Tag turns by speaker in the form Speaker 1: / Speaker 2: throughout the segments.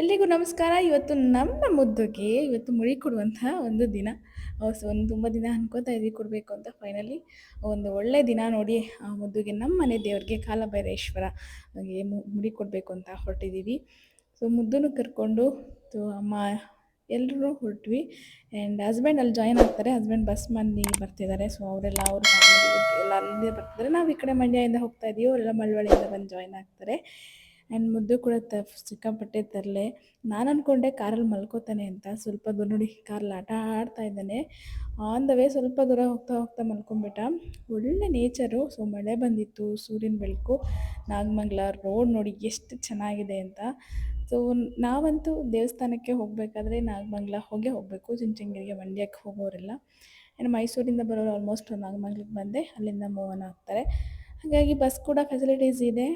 Speaker 1: ಎಲ್ರಿಗೂ ನಮಸ್ಕಾರ. ಇವತ್ತು ನಮ್ಮ ಮುದ್ದುಗೆ ಇವತ್ತು ಮುಳಿ ಕೊಡುವಂತಹ ಒಂದು ದಿನ. ಸೊ ಒಂದು ತುಂಬ ದಿನ ಅನ್ಕೋತಾ ಇದ್ವಿ ಕೊಡಬೇಕು ಅಂತ ಫೈನಲಿ ಒಂದು ಒಳ್ಳೆ ದಿನ ನೋಡಿ, ಆ ಮುದ್ದುಗೆ ನಮ್ಮ ಮನೆ ದೇವ್ರಿಗೆ ಕಾಲಭೈರೇಶ್ವರ ಮುಡಿ ಕೊಡಬೇಕು ಅಂತ ಹೊರಟಿದ್ದೀವಿ ಸೊ ಮುದ್ದನ್ನು ಕರ್ಕೊಂಡು ಸೊ ಅಮ್ಮ ಎಲ್ಲರೂ ಹೊರಟ್ವಿ. ಆ್ಯಂಡ್ ಹಸ್ಬೆಂಡ್ ಅಲ್ಲಿ ಜಾಯ್ನ್ ಆಗ್ತಾರೆ. ಹಸ್ಬೆಂಡ್ ಬಸ್ ಮಂದಿ ಬರ್ತಿದ್ದಾರೆ. ಸೊ ಅವರೆಲ್ಲ ಅವರು ಎಲ್ಲ ಅಲ್ಲಿಂದ ಬರ್ತಿದ್ದಾರೆ. ನಾವು ಈ ಕಡೆ ಮಂಡ್ಯದಿಂದ ಹೋಗ್ತಾ ಇದೀವಿ. ಅವರೆಲ್ಲ ಮಳವಳ್ಳಿಯಿಂದ ಬಂದು ಜಾಯ್ನ್ ಆಗ್ತಾರೆ. ಆ್ಯಂಡ್ ಮುದ್ದು ಕೂಡ ತ ಸಿಕ್ಕಾಪಟ್ಟೆ ತರಲೆ. ನಾನು ಅಂದ್ಕೊಂಡೆ ಕಾರಲ್ಲಿ ಮಲ್ಕೋತಾನೆ ಅಂತ. ಸ್ವಲ್ಪ ದೂರ ನೋಡಿ ಕಾರಲ್ಲಿ ಆಟ ಆಡ್ತಾ ಇದ್ದಾನೆ. ಆನ್ ದ ವೇ ಸ್ವಲ್ಪ ದೂರ ಹೋಗ್ತಾ ಹೋಗ್ತಾ ಮಲ್ಕೊಂಬಿಟ್ಟ. ಒಳ್ಳೆ ನೇಚರು ಸೊ ಮಳೆ ಬಂದಿತ್ತು, ಸೂರ್ಯನ ಬೆಳಕು, ನಾಗಮಂಗಲ ರೋಡ್ ನೋಡಿ ಎಷ್ಟು ಚೆನ್ನಾಗಿದೆ ಅಂತ. ಸೊ ನಾವಂತೂ ದೇವಸ್ಥಾನಕ್ಕೆ ಹೋಗಬೇಕಾದ್ರೆ ನಾಗಮಂಗಲ ಹೋಗೇ ಹೋಗಬೇಕು. ಚಿಂಚಂಗಿರಿಗೆ ಮಂಡ್ಯಕ್ಕೆ ಹೋಗೋರೆಲ್ಲ. ಏನು ಮೈಸೂರಿಂದ ಬರೋರು ಆಲ್ಮೋಸ್ಟ್ ನಾಗಮಂಗ್ಲಕ್ಕೆ ಬಂದೆ ಅಲ್ಲಿಂದ ಮೂವ್ ಆಗ್ತಾರೆ. ಹಾಗಾಗಿ ಬಸ್ ಕೂಡ ಫೆಸಿಲಿಟೀಸ್ ಇದೆ.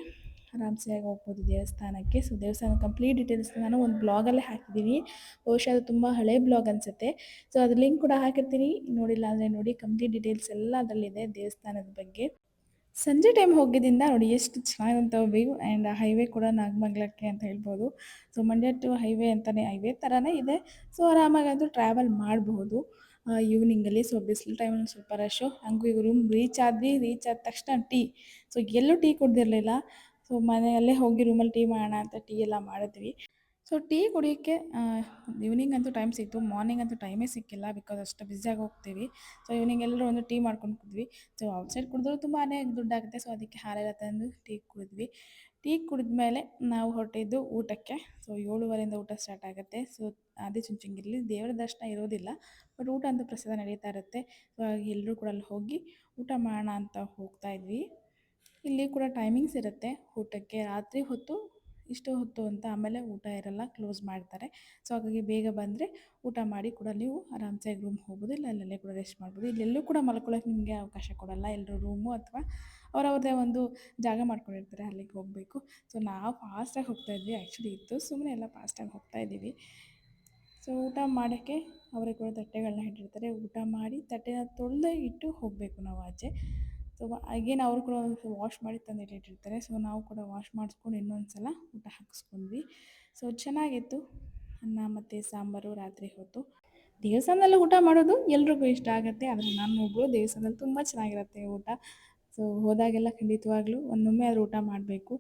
Speaker 1: ಆರಾಮ್ಸೆ ಹೋಗ್ಬೋದು ದೇವಸ್ಥಾನಕ್ಕೆ. ಸೊ ದೇವಸ್ಥಾನ ಕಂಪ್ಲೀಟ್ ಡೀಟೇಲ್ಸ್ ನಾನು ಒಂದು ಬ್ಲಾಗಲ್ಲೇ ಹಾಕಿದ್ದೀನಿ. ಬಹುಶಃ ಅದು ತುಂಬ ಹಳೆ ಬ್ಲಾಗ್ ಅನಿಸುತ್ತೆ. ಸೊ ಅದ್ರ ಲಿಂಕ್ ಕೂಡ ಹಾಕಿರ್ತೀನಿ. ನೋಡಿಲ್ಲ ಅಂದರೆ ನೋಡಿ ಕಂಪ್ಲೀಟ್ ಡೀಟೇಲ್ಸ್ ಎಲ್ಲ ಅದರಲ್ಲಿದೆ ದೇವಸ್ಥಾನದ ಬಗ್ಗೆ. ಸಂಜೆ ಟೈಮ್ ಹೋಗಿದ್ದರಿಂದ ನೋಡಿ ಎಷ್ಟು ಚೆನ್ನಾಗಿರುವಂಥ ವ್ಯೂ ಆ್ಯಂಡ್ ಹೈವೇ ಕೂಡ ನಾಗಮಂಗ್ಲಕ್ಕೆ ಅಂತ ಹೇಳ್ಬೋದು. ಸೊ ಮಂಡ್ಯ ಟು ಹೈವೇ ಅಂತಲೇ ಹೈವೇ ಥರನೇ ಇದೆ. ಸೊ ಆರಾಮಾಗಿ ಅದು ಟ್ರಾವೆಲ್ ಮಾಡಬಹುದು ಈವ್ನಿಂಗಲ್ಲಿ ಸೊ ಬಿಸಿಲು ಟೈಮಲ್ಲಿ ಸ್ವಲ್ಪ ರಶ್ಶು ಹಂಗೂ ಈಗ ರೂಮ್ ರೀಚ್ ಆದ್ವಿ. ರೀಚ್ ಆದ ತಕ್ಷಣ ಟೀ ಸೊ ಎಲ್ಲೂ ಟೀ ಕುಡ್ದಿರಲಿಲ್ಲ. ಸೊ ಮನೆಯಲ್ಲೇ ಹೋಗಿ ರೂಮಲ್ಲಿ ಟೀ ಮಾಡೋಣ ಅಂತ ಟೀ ಎಲ್ಲ ಮಾಡಿದ್ವಿ. ಸೊ ಟೀ ಕುಡಿಯೋಕ್ಕೆ ಈವ್ನಿಂಗ್ ಅಂತೂ ಟೈಮ್ ಸಿಕ್ತು. ಮಾರ್ನಿಂಗ್ ಅಂತೂ ಟೈಮೇ ಸಿಕ್ಕಿಲ್ಲ ಬಿಕಾಸ್ ಅಷ್ಟು ಬಿಸಿಯಾಗಿ ಹೋಗ್ತೀವಿ. ಸೊ ಈವ್ನಿಂಗ್ ಎಲ್ಲರೂ ಒಂದು ಟೀ ಮಾಡ್ಕೊಂಡು ಕುಡಿದ್ವಿ. ಸೊ ಔಟ್ಸೈಡ್ ಕುಡಿದ್ರು ತುಂಬಾ ದುಡ್ಡಾಗುತ್ತೆ. ಸೊ ಅದಕ್ಕೆ ಹಾಲೆಲ್ಲ ತಂದು ಟೀ ಕುಡಿದ್ವಿ. ಟೀ ಕುಡಿದ್ಮೇಲೆ ನಾವು ಹೊರಟಿದ್ದು ಊಟಕ್ಕೆ. ಸೊ ಏಳುವರೆಯಿಂದ ಊಟ ಸ್ಟಾರ್ಟ್ ಆಗುತ್ತೆ. ಸೊ ಅದೇ ಚುಂಚುಂಗಿರಲಿ ದೇವರ ದರ್ಶನ ಇರೋದಿಲ್ಲ. ಬಟ್ ಊಟ ಅಂತೂ ಪ್ರಸಾದ ನಡೀತಾ ಇರುತ್ತೆ. ಸೊ ಎಲ್ಲರೂ ಕೂಡ ಅಲ್ಲಿ ಹೋಗಿ ಊಟ ಮಾಡೋಣ ಅಂತ ಹೋಗ್ತಾ ಇದ್ವಿ. ಇಲ್ಲಿ ಕೂಡ ಟೈಮಿಂಗ್ಸ್ ಇರುತ್ತೆ. ಊಟಕ್ಕೆ ರಾತ್ರಿ ಹೊತ್ತು ಇಷ್ಟು ಹೊತ್ತು ಅಂತ ಆಮೇಲೆ ಊಟ ಇರಲ್ಲ ಕ್ಲೋಸ್ ಮಾಡ್ತಾರೆ. ಸೊ ಹಾಗಾಗಿ ಬೇಗ ಬಂದರೆ ಊಟ ಮಾಡಿ ಕೂಡ ನೀವು ಆರಾಮ್ಸೆ ರೂಮ್ ಹೋಗ್ಬೋದು, ಇಲ್ಲ ಅಲ್ಲಲ್ಲೇ ಕೂಡ ರೆಸ್ಟ್ ಮಾಡ್ಬೋದು. ಇಲ್ಲೆಲ್ಲೂ ಕೂಡ ಮಲ್ಕೊಳ್ಳೋಕೆ ನಿಮಗೆ ಅವಕಾಶ ಕೊಡಲ್ಲ ಎಲ್ಲರೂ ರೂಮು ಅಥವಾ ಅವರವ್ರದ್ದೇ ಒಂದು ಜಾಗ ಮಾಡ್ಕೊಂಡಿರ್ತಾರೆ, ಅಲ್ಲಿಗೆ ಹೋಗಬೇಕು. ಸೊ ನಾವು ಫಾಸ್ಟಾಗಿ ಹೋಗ್ತಾ ಇದ್ವಿ. ಆ್ಯಕ್ಚುಲಿ ಇತ್ತು. ಸುಮ್ಮನೆ ಎಲ್ಲ ಫಾಸ್ಟಾಗಿ ಹೋಗ್ತಾ ಇದ್ದೀವಿ. ಸೊ ಊಟ ಮಾಡೋಕ್ಕೆ ಅವರೇ ಕೂಡ ತಟ್ಟೆಗಳನ್ನ ಇಟ್ಟಿರ್ತಾರೆ ಊಟ ಮಾಡಿ ತಟ್ಟೆನ ತೊಳೆದೇ ಇಟ್ಟು ಹೋಗಬೇಕು ನಾವು ಆಚೆ. ಸೊ ಅಗೇನ್ ಅವರು ಕೂಡ ವಾಶ್ ಮಾಡಿ ತಂದು ಇಟ್ಟಿರ್ತಾರೆ. ಸೊ ನಾವು ಕೂಡ ವಾಶ್ ಮಾಡಿಸ್ಕೊಂಡು ಇನ್ನೊಂದು ಸಲ ಊಟ ಹಾಕಿಸ್ಕೊಂಡ್ವಿ. ಸೊ ಚೆನ್ನಾಗಿತ್ತು. ಅನ್ನ ಮತ್ತು ಸಾಂಬಾರು ರಾತ್ರಿ ಹೊತ್ತು. ದೇವಸ್ಥಾನದಲ್ಲಿ ಊಟ ಮಾಡೋದು ಎಲ್ರಿಗೂ ಇಷ್ಟ ಆಗುತ್ತೆ. ಆದರೆ ನಾನು ಒಬ್ಬಳು ದೇವಸ್ಥಾನದಲ್ಲಿ ತುಂಬ ಚೆನ್ನಾಗಿರುತ್ತೆ ಊಟ. ಸೊ ಹೋದಾಗೆಲ್ಲ ಖಂಡಿತವಾಗ್ಲೂ ಒಂದೊಮ್ಮೆ ಆದರೂ ಊಟ ಮಾಡಬೇಕು.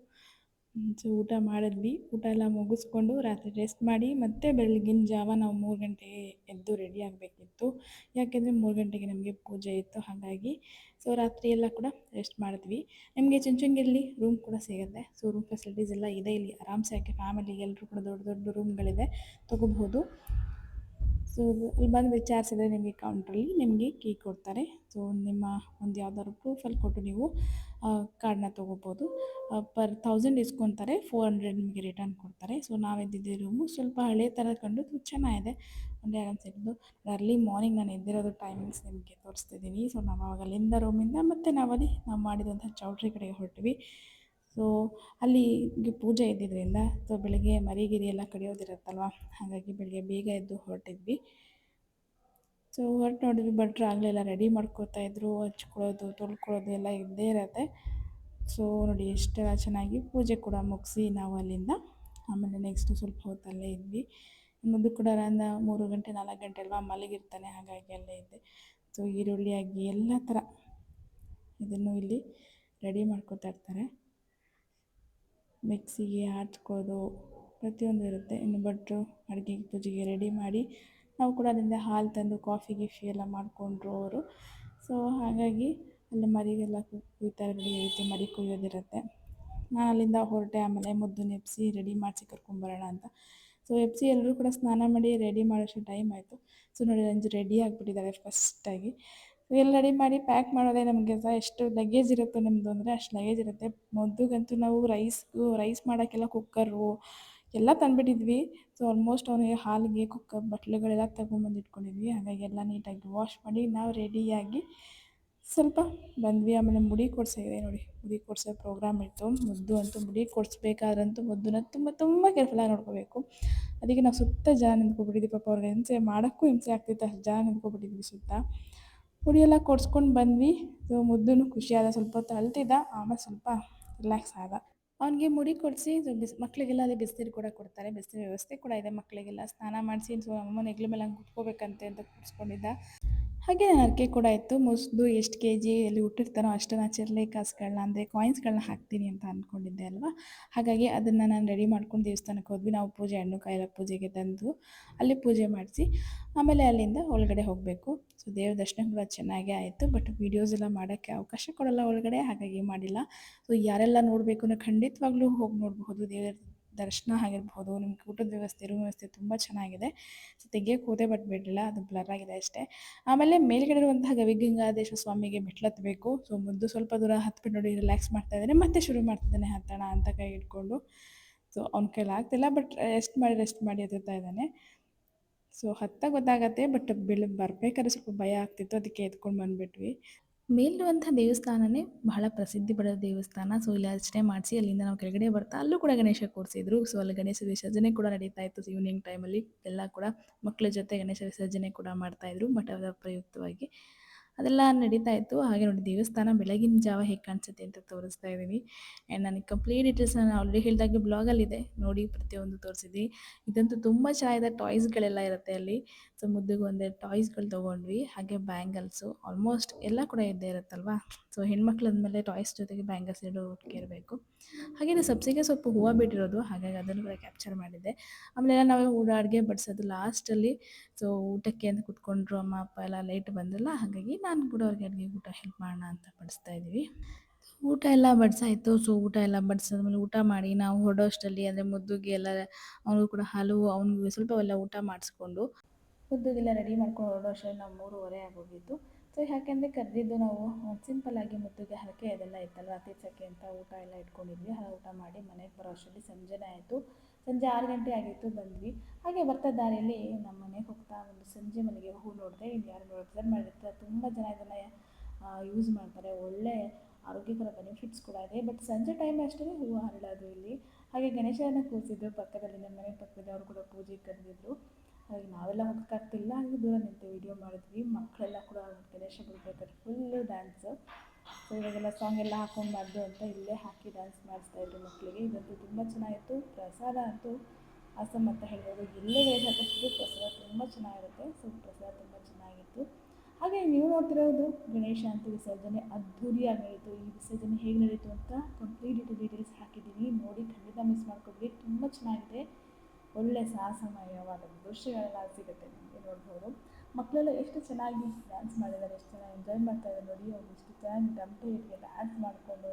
Speaker 1: ಸೊ ಊಟ ಮಾಡಿದ್ವಿ. ಊಟ ಎಲ್ಲ ಮುಗಿಸ್ಕೊಂಡು ರಾತ್ರಿ ರೆಸ್ಟ್ ಮಾಡಿ ಮತ್ತೆ ಬೆಳಗಿನ ಜಾವ ನಾವು ಮೂರು ಗಂಟೆಗೆ ಎದ್ದು ರೆಡಿ ಆಗಬೇಕಿತ್ತು. ಯಾಕೆಂದರೆ ಮೂರು ಗಂಟೆಗೆ ನಮಗೆ ಪೂಜೆ ಇತ್ತು, ಹಾಗಾಗಿ ಸೊ ರಾತ್ರಿ ಎಲ್ಲ ಕೂಡ ರೆಸ್ಟ್ ಮಾಡಿದ್ವಿ. ನಿಮಗೆ ಚುಂಚುಂಗಿಯಲ್ಲಿ ರೂಮ್ ಕೂಡ ಸಿಗುತ್ತೆ. ಸೊ ರೂಮ್ ಫೆಸಿಲಿಟೀಸ್ ಎಲ್ಲ ಇದೆ. ಇಲ್ಲಿ ಆರಾಮ್ಸೆ ಯಾಕೆ ಫ್ಯಾಮಿಲಿ ಎಲ್ಲರೂ ಕೂಡ ದೊಡ್ಡ ದೊಡ್ಡ ರೂಮ್ಗಳಿದೆ ತೊಗೋಬಹುದು. ಸೊ ಇಲ್ಲಿ ಬಂದು ವಿಚಾರಿಸಿದ್ರೆ ನಿಮಗೆ ಕೌಂಟ್ರಲ್ಲಿ ನಿಮಗೆ ಕೀ ಕೊಡ್ತಾರೆ. ಸೊ ನಿಮ್ಮ ಒಂದು ಯಾವ್ದಾದ್ರು ಪ್ರೂಫಲ್ಲಿ ಕೊಟ್ಟು ನೀವು ಕಾರ್ಡನ್ನ ತೊಗೋಬೋದು. ಪರ್ ತೌಸಂಡ್ ಇಸ್ಕೊತಾರೆ ಫೋರ್ ಹಂಡ್ರೆಡ್ ನಿಮಗೆ ರಿಟರ್ನ್ ಕೊಡ್ತಾರೆ. ಸೊ ನಾವೆದ್ದಿದ್ದೆ ರೂಮು ಸ್ವಲ್ಪ ಹಳೆ ಥರ ಕಂಡು ಚೆನ್ನಾಗಿದೆ. ಒಂದೇ ಅನ್ಸಿದ್ದು ಅರ್ಲಿ ಮಾರ್ನಿಂಗ್ ನಾನು ಎದ್ದಿರೋದು ಟೈಮಿಂಗ್ಸ್ ನಿಮಗೆ ತೋರಿಸ್ತಿದ್ದೀನಿ. ಸೊ ನಾವು ಅವಾಗ ಅಲ್ಲಿಂದ ರೂಮಿಂದ ಮತ್ತು ನಾವಲ್ಲಿ ನಾವು ಮಾಡಿದಂಥ ಚೌಟ್ರಿ ಕಡೆಗೆ ಹೊರಟ್ವಿ. ಸೊ ಅಲ್ಲಿ ಪೂಜೆ ಇದ್ದಿದ್ದರಿಂದ ಸೊ ಬೆಳಗ್ಗೆ ಮರಿಗಿರಿ ಎಲ್ಲ ಕಡಿಯೋದಿರುತ್ತಲ್ವ? ಹಾಗಾಗಿ ಬೆಳಗ್ಗೆ ಬೇಗ ಎದ್ದು ಹೊರಟಿದ್ವಿ. ಸೊ ಹೊರಟು ನೋಡಿದ್ವಿ, ಭಟ್ರು ಆಗಲೆಲ್ಲ ರೆಡಿ ಮಾಡ್ಕೋತಾ ಇದ್ರು, ಹಚ್ಕೊಳ್ಳೋದು, ತೊಳ್ಕೊಳ್ಳೋದು ಎಲ್ಲ ಇದ್ದೇ ಇರುತ್ತೆ. ಸೊ ನೋಡಿ ಎಷ್ಟೆಲ್ಲ ಚೆನ್ನಾಗಿ ಪೂಜೆ ಕೂಡ ಮುಗಿಸಿ ನಾವು ಅಲ್ಲಿಂದ, ಆಮೇಲೆ ನೆಕ್ಸ್ಟು ಸ್ವಲ್ಪ ಹೊತ್ತಲ್ಲೇ ಇದ್ವಿ. ಮುಂದೆ ಕೂಡ ನನ್ನ ಮೂರು ಗಂಟೆ, ನಾಲ್ಕು ಗಂಟೆ ಅಲ್ವಾ ಮಲಗಿರ್ತಾನೆ, ಹಾಗಾಗಿ ಅಲ್ಲೇ ಇದ್ದೆ. ಸೊ ಈರುಳ್ಳಿ ಆಗಿ ಎಲ್ಲ ಥರ ಇದನ್ನು ಇಲ್ಲಿ ರೆಡಿ ಮಾಡ್ಕೊತಾ ಇರ್ತಾರೆ. ಮಿಕ್ಸಿಗೆ ಹಚ್ಕೋದು ಪ್ರತಿಯೊಂದು ಇರುತ್ತೆ. ಇನ್ನು ಭಟ್ರು, ಅಡುಗೆ ಪೂಜೆಗೆ ರೆಡಿ ಮಾಡಿ ನಾವು ಕೂಡ ಅಲ್ಲಿಂದ ಹಾಲು ತಂದು ಕಾಫಿ ಗಿಫಿ ಎಲ್ಲ ಮಾಡಿಕೊಂಡ್ರು ಅವರು. ಸೊ ಹಾಗಾಗಿ ಅಲ್ಲಿ ಮರಿಗೆಲ್ಲ ಕುಯ್ತಾರೆ ಈ ರೀತಿ ಮರಿ ಕುಯ್ಯೋದಿರುತ್ತೆ. ನಾನು ಅಲ್ಲಿಂದ ಹೊರಟೆ, ಆಮೇಲೆ ಮುದ್ದು ನೆಪ್ಸಿ ರೆಡಿ ಮಾಡಿಸಿ ಕರ್ಕೊಂಬರೋಣ ಅಂತ. ಸೊ ಎಪ್ಸಿ ಎಲ್ಲರೂ ಕೂಡ ಸ್ನಾನ ಮಾಡಿ ರೆಡಿ ಮಾಡೋಷ್ಟು ಟೈಮ್ ಆಯಿತು. ಸೊ ನೋಡಿ ರಂಜು ರೆಡಿ ಆಗಿಬಿಟ್ಟಿದ್ದಾರೆ ಫಸ್ಟಾಗಿ ಎಲ್ಲ ರೆಡಿ ಮಾಡಿ ಪ್ಯಾಕ್ ಮಾಡೋದೇ ನಮಗೆ ಸಹ ಎಷ್ಟು ಲಗೇಜ್ ಇರುತ್ತೋ ನಿಮ್ಮದು ಅಂದರೆ ಅಷ್ಟು ಲಗೇಜ್ ಇರುತ್ತೆ. ಮೊದಲಿಗಂತೂ ನಾವು ರೈಸ್ಗೂ ರೈಸ್ ಮಾಡೋಕ್ಕೆಲ್ಲ ಕುಕ್ಕರು ಎಲ್ಲ ತಂದುಬಿಟ್ಟಿದ್ವಿ. ಸೊ ಆಲ್ಮೋಸ್ಟ್ ಅವನಿಗೆ ಹಾಲಿಗೆ ಕುಕ್ಕರ್ ಬಟ್ಲುಗಳೆಲ್ಲ ತಗೊಂಬಂದು ಇಟ್ಕೊಂಡಿದ್ವಿ. ಹಾಗಾಗಿ ಎಲ್ಲ ನೀಟಾಗಿ ವಾಶ್ ಮಾಡಿ ನಾವು ರೆಡಿಯಾಗಿ ಸ್ವಲ್ಪ ಬಂದ್ವಿ. ಆಮೇಲೆ ಮುಡಿ ಕೊಡ್ಸಿದೆ ನೋಡಿ. ಮುಡಿ ಕೊಡ್ಸೋ ಪ್ರೋಗ್ರಾಮ್ ಇತ್ತು. ಮುದ್ದು ಅಂತೂ ಮುಡಿ ಕೊಡಿಸ್ಬೇಕಾದ್ರಂತೂ ಮುದ್ದನ್ನ ತುಂಬ ತುಂಬ ಕೇರ್ಫುಲ್ಲಾಗಿ ನೋಡ್ಕೋಬೇಕು. ಅದಕ್ಕೆ ನಾವು ಸುತ್ತ ಜನ ನಿಂತ್ಕೊಬಿಟ್ಟಿದ್ವಿ ಪಾಪ. ಅವ್ರಿಗೆ ಹಿಂಸೆ ಮಾಡೋಕ್ಕೂ ಹಿಂಸೆ ಆಗ್ತಿತ್ತು. ಅಷ್ಟು ಜನ ನಿಂತ್ಕೊಬಿಟ್ಟಿದ್ವಿ ಸುತ್ತ. ಮುಡಿ ಎಲ್ಲ ಕೊಡ್ಸ್ಕೊಂಡು ಬಂದ್ವಿ. ಸೊ ಮುದ್ದೂ ಖುಷಿಯಾದ ಸ್ವಲ್ಪ ಹೊತ್ತು ಅಳ್ತಿದ್ದ ಆಮೇಲೆ ಸ್ವಲ್ಪ ರಿಲ್ಯಾಕ್ಸ್ ಆದ. ಅವನಿಗೆ ಮುಡಿ ಕೊಡಿಸಿ ಬಿಸ್ ಮಕ್ಕಳಿಗೆಲ್ಲ ಅದೇ ಬಿಸಿನೀರು ಕೂಡ ಕೊಡ್ತಾರೆ. ಬಿಸಿನೀರು ವ್ಯವಸ್ಥೆ ಕೂಡ ಇದೆ ಮಕ್ಕಳಿಗೆಲ್ಲ ಸ್ನಾನ ಮಾಡಿಸಿ, ಸೊ, ಅಮ್ಮನ ಹೆಗ್ಲ ಮೇಲೆ ಹಂಗೆ ಕುತ್ಕೋಬೇಕಂತೆ ಅಂತ ಕೂರಿಸ್ಕೊಂಡಿದ್ದ ಹಾಗೆ ಹರಕೆ ಕೂಡ ಇತ್ತು ಮುಸ್ದು ಎಷ್ಟು ಕೆ ಜಿ ಎಲ್ಲಿ ಹುಟ್ಟಿರ್ತಾನೋ ಅಷ್ಟು ನಾನು ಚಿರಲೆ ಕಾಸುಗಳನ್ನ ಅಂದರೆ ಕಾಯಿನ್ಸ್ಗಳನ್ನ ಹಾಕ್ತೀನಿ ಅಂತ ಅಂದ್ಕೊಂಡಿದ್ದೆ ಅಲ್ವಾ? ಹಾಗಾಗಿ ಅದನ್ನು ನಾನು ರೆಡಿ ಮಾಡ್ಕೊಂಡು ದೇವಸ್ಥಾನಕ್ಕೆ ಹೋದ್ವಿ. ನಾವು ಪೂಜೆ, ಹಣ್ಣು, ಕಾಯಿಲ ಪೂಜೆಗೆ ತಂದು ಅಲ್ಲಿ ಪೂಜೆ ಮಾಡಿಸಿ ಆಮೇಲೆ ಅಲ್ಲಿಂದ ಒಳಗಡೆ ಹೋಗಬೇಕು. ಸೊ ದೇವ್ರ ದರ್ಶನ ಕೂಡ ಚೆನ್ನಾಗೇ ಆಯಿತು. ಬಟ್ ವೀಡಿಯೋಸ್ ಎಲ್ಲ ಮಾಡೋಕ್ಕೆ ಅವಕಾಶ ಕೊಡಲ್ಲ ಒಳಗಡೆ, ಹಾಗಾಗಿ ಮಾಡಿಲ್ಲ. ಸೊ ಯಾರೆಲ್ಲ ನೋಡಬೇಕು ಖಂಡಿತವಾಗ್ಲೂ ಹೋಗಿ ನೋಡಬಹುದು ದೇವರ ದರ್ಶನ ಆಗಿರ್ಬೋದು, ನಿಮ್ಗೆ ಊಟದ ವ್ಯವಸ್ಥೆ ರೂಮ್ ವ್ಯವಸ್ಥೆ ತುಂಬ ಚೆನ್ನಾಗಿದೆ. ಸೊ ತೆಗಿಯೋಕೆ ಹೋದೆ ಬಟ್ ಬಿಡಲಿಲ್ಲ, ಅದು ಬ್ಲರ್ ಆಗಿದೆ ಅಷ್ಟೇ. ಆಮೇಲೆ ಮೇಲ್ಗಡೆ ಇರುವಂತಹ ಗವಿಗಂಗಾದೇಶ ಸ್ವಾಮಿಗೆ ಮೆಟ್ಲತ್ತಬೇಕು ಸೊ ಮುದ್ದು ಸ್ವಲ್ಪ ದೂರ ಹತ್ಬಿಟ್ಟು ನೋಡಿ ರಿಲ್ಯಾಕ್ಸ್ ಮಾಡ್ತಾ ಇದ್ದಾನೆ. ಮತ್ತೆ ಶುರು ಮಾಡ್ತಿದ್ದಾನೆ ಹತ್ತೋಣ ಅಂತ ಕೈ ಇಟ್ಕೊಂಡು ಸೊ ಅವ್ನ ಕೈಲಿ ಆಗ್ತಿಲ್ಲ ಬಟ್ ರೆಸ್ಟ್ ಮಾಡಿ ರೆಸ್ಟ್ ಮಾಡಿ ಎದುರ್ತಾ ಇದ್ದಾನೆ. ಸೊ ಹತ್ತ ಗೊತ್ತಾಗತ್ತೆ ಬಟ್ ಬೀಳ್, ಬರ್ಬೇಕಾದ್ರೆ ಸ್ವಲ್ಪ ಭಯ ಆಗ್ತಿತ್ತು, ಅದಕ್ಕೆ ಎತ್ಕೊಂಡು ಬಂದ್ಬಿಟ್ವಿ. ಮೇಲಿರುವಂಥ ದೇವಸ್ಥಾನನೇ ಬಹಳ ಪ್ರಸಿದ್ಧಿ ಪಡೆದ ದೇವಸ್ಥಾನ. ಸೊ ಇಲ್ಲಿ ಅರ್ಚನೆ ಮಾಡಿಸಿ, ಅಲ್ಲಿಂದ ನಾವು ಕೆಳಗಡೆ ಬರ್ತಾ, ಅಲ್ಲೂ ಕೂಡ ಗಣೇಶ ಕೂರಿಸಿದ್ರು. ಸೊ ಅಲ್ಲಿ ಗಣೇಶ ವಿಸರ್ಜನೆ ಕೂಡ ನಡೀತಾ ಇತ್ತು. ಈವ್ನಿಂಗ್ ಟೈಮಲ್ಲಿ ಎಲ್ಲ ಕೂಡ ಮಕ್ಕಳ ಜೊತೆ ಗಣೇಶ ವಿಸರ್ಜನೆ ಕೂಡ ಮಾಡ್ತಾಯಿದ್ರು ಮಠದ ಪ್ರಯುಕ್ತವಾಗಿ. ಅದೆಲ್ಲ ನಡೀತಾ ಇತ್ತು. ಹಾಗೆ ನೋಡಿ ದೇವಸ್ಥಾನ ಬೆಳಗಿನ ಜಾವ ಹೇಗೆ ಕಾಣಿಸುತ್ತೆ ಅಂತ ತೋರಿಸ್ತಾ ಇದ್ದೀನಿ. ಆ್ಯಂಡ್ ನನಗೆ ಕಂಪ್ಲೀಟ್ ಡೀಟೇಲ್ಸ್ ನಾನು ಆಲ್ರೆಡಿ ಹೇಳಿದಾಗೆ ಬ್ಲಾಗಲ್ಲಿದೆ ನೋಡಿ ಪ್ರತಿಯೊಂದು ತೋರಿಸಿದ್ವಿ. ಇದಂತೂ ತುಂಬ ಚೆನ್ನಾಗಿದೆ. ಟಾಯ್ಸ್ಗಳೆಲ್ಲ ಇರುತ್ತೆ ಅಲ್ಲಿ. ಸೊ ಮುದ್ದೆಗೆ ಒಂದೆರಡು ಟಾಯ್ಸ್ಗಳು ತೊಗೊಂಡ್ವಿ. ಹಾಗೆ ಬ್ಯಾಂಗಲ್ಸು ಆಲ್ಮೋಸ್ಟ್ ಎಲ್ಲ ಕೂಡ ಇದ್ದೇ ಇರುತ್ತಲ್ವಾ? ಸೊ ಹೆಣ್ಮಕ್ಳು ಅಂದಮೇಲೆ ಟಾಯ್ಸ್ ಜೊತೆಗೆ ಬ್ಯಾಂಗಲ್ಸ್ ಎರಡು ಇರಬೇಕು. ಹಾಗೆ ಸಬ್ಸಿಗೆ ಸ್ವಲ್ಪ ಹೂವು ಬಿಟ್ಟಿರೋದು. ಹಾಗಾಗಿ ಅದನ್ನು ಕೂಡ ಕ್ಯಾಪ್ಚರ್ ಮಾಡಿದ್ದೆ. ಆಮೇಲೆ ನಾವು ಊಟ ಅಡುಗೆ ಬಡಿಸೋದು ಲಾಸ್ಟಲ್ಲಿ ಸೊ ಊಟಕ್ಕೆ ಅಂತ ಕುತ್ಕೊಂಡ್ರು ಅಮ್ಮ, ಅಪ್ಪ ಎಲ್ಲ ಲೈಟ್ ಬಂದಲ್ಲ ಹಾಗಾಗಿ ನಾನು ಕೂಡ ಅವ್ರಿಗೆ ಅಡುಗೆ ಊಟ ಹೆಲ್ಪ್ ಮಾಡೋಣ ಅಂತ ಬಡಿಸ್ತಾ ಇದ್ದೀವಿ. ಊಟ ಎಲ್ಲ ಬಡಿಸಾಯಿತು. ಸೊ ಊಟ ಎಲ್ಲ ಬಡಿಸಾದ್ಮೇಲೆ ಊಟ ಮಾಡಿ ನಾವು ಹೊರಡೋಷ್ಟರಲ್ಲಿ ಅಂದರೆ ಮುದ್ದುಗೆ ಎಲ್ಲ ಅವನಿಗೂ ಕೂಡ ಹಾಲು, ಅವ್ನಿಗೆ ಸ್ವಲ್ಪವೆಲ್ಲ ಊಟ ಮಾಡಿಸ್ಕೊಂಡು ಮುದ್ದುಗೆಲ್ಲ ರೆಡಿ ಮಾಡ್ಕೊಂಡು ಹೊರಡೋಷ್ಟರಲ್ಲಿ ನಾವು ಮೂರುವರೆ ಆಗೋಗಿತ್ತು. ಸೊ ಯಾಕೆಂದರೆ ಕರೆದಿದ್ದು ನಾವು ಸಿಂಪಲ್ಲಾಗಿ ಮುದ್ದುಗೆ ಹರಕೆ ಅದೆಲ್ಲ ಇತ್ತಲ್ವ ಚಕ್ಕೆ ಅಂತ ಊಟ ಎಲ್ಲ ಇಟ್ಕೊಂಡಿದ್ವಿ. ಊಟ ಮಾಡಿ ಮನೆಗೆ ಬರೋ ಅಷ್ಟರಲ್ಲಿ ಸಂಜೆನೇ ಆಯಿತು. ಸಂಜೆ ಆರು ಗಂಟೆ ಆಗಿತ್ತು, ಬಂದ್ವಿ. ಹಾಗೆ ಬರ್ತಾ ದಾರಿಯಲ್ಲಿ ನಮ್ಮ ಮನೆಗೆ ಹೋಗ್ತಾ ಒಂದು ಸಂಜೆ ಮನೆಗೆ ಹೂ ನೋಡಿದೆ ಇಲ್ಲಿ ಯಾರು ಅಬ್ಸರ್ವ್ ಮಾಡಿರ್ತಾರೆ ತುಂಬ ಜನ ಇದನ್ನು ಯೂಸ್ ಮಾಡ್ತಾರೆ. ಒಳ್ಳೆ ಆರೋಗ್ಯಕರ ಬೆನಿಫಿಟ್ಸ್ ಕೂಡ ಇದೆ. ಬಟ್ ಸಂಜೆ ಟೈಮ್ ಅಷ್ಟೇ ಹೂವು ಹರಡೋದು ಇಲ್ಲಿ. ಹಾಗೆ ಗಣೇಶನ ಕೂರಿಸಿದ್ರು, ಪಕ್ಕದಲ್ಲಿ ನಮ್ಮ ಮನೆ ಪಕ್ಕದಲ್ಲಿ ಅವರು ಕೂಡ ಪೂಜೆಗೆ ಕರೆದಿದ್ರು. ಹಾಗೆ ನಾವೆಲ್ಲ ಹೋಗೋಕ್ಕಾಗ್ತಿಲ್ಲ. ಹಾಗೆ ದೂರ ನಿಂತು ವೀಡಿಯೋ ಮಾಡಿದ್ವಿ. ಮಕ್ಕಳೆಲ್ಲ ಕೂಡ ಗಣೇಶ ಬಿಡ್ಬೇಕಾದ್ರೆ ಫುಲ್ಲು ಡ್ಯಾನ್ಸು ಸೊ ಇವಾಗೆಲ್ಲ ಸಾಂಗ್ ಎಲ್ಲ ಹಾಕ್ಕೊಂಬಾರ್ದು ಅಂತ ಇಲ್ಲೇ ಹಾಕಿ ಡ್ಯಾನ್ಸ್ ಮಾಡಿಸ್ತಾಯಿದ್ರು ಮಕ್ಕಳಿಗೆ ಇದಂತೂ ತುಂಬ ಚೆನ್ನಾಗಿತ್ತು. ಪ್ರಸಾದ ಅಂತೂ ಆಸಮ್ ಅಂತ ಹೇಳ್ಬೋದು. ಇಲ್ಲೇ ಕೊಟ್ಟಿದ್ರು ಪ್ರಸಾದ ತುಂಬ ಚೆನ್ನಾಗಿರುತ್ತೆ. ಸೊ ಪ್ರಸಾದ ತುಂಬ ಚೆನ್ನಾಗಿತ್ತು. ಹಾಗೆ ನೀವು ನೋಡ್ತಿರೋದು ಗಣೇಶ ಅಂತ ವಿಸರ್ಜನೆ ಅದ್ಧೂರಿಯಾಗಿ ನಡೀತು. ಈ ವಿಸರ್ಜನೆ ಹೇಗೆ ನಡೀತು ಅಂತ ಕಂಪ್ಲೀಟ್ ಡೀಟೇಲ್ಸ್ ಹಾಕಿದ್ದೀನಿ. ನೋಡಿ ಖಂಡಿತ ಮಿಸ್ ಮಾಡ್ಕೊಬೇಡಿ ತುಂಬ ಚೆನ್ನಾಗಿದೆ. ಒಳ್ಳೆ ಸಾಹಸಮಯವಾದ ದೃಶ್ಯಗಳೆಲ್ಲ ಸಿಗುತ್ತೆ ನಿಮಗೆ ನೋಡ್ಬೋದು. ಮಕ್ಕಳೆಲ್ಲ ಎಷ್ಟು ಚೆನ್ನಾಗಿ ಡ್ಯಾನ್ಸ್ ಮಾಡಿದ್ದಾರೆ, ಎಷ್ಟು ಚೆನ್ನಾಗಿ ಎಂಜಾಯ್ ಮಾಡ್ತಾ ಇದ್ದಾರೆ ನೋಡಿ, ಅವ್ರು ಎಷ್ಟು ಚೆನ್ನಾಗಿ ತಮಟೆ ಡ್ಯಾನ್ಸ್ ಮಾಡಿಕೊಂಡು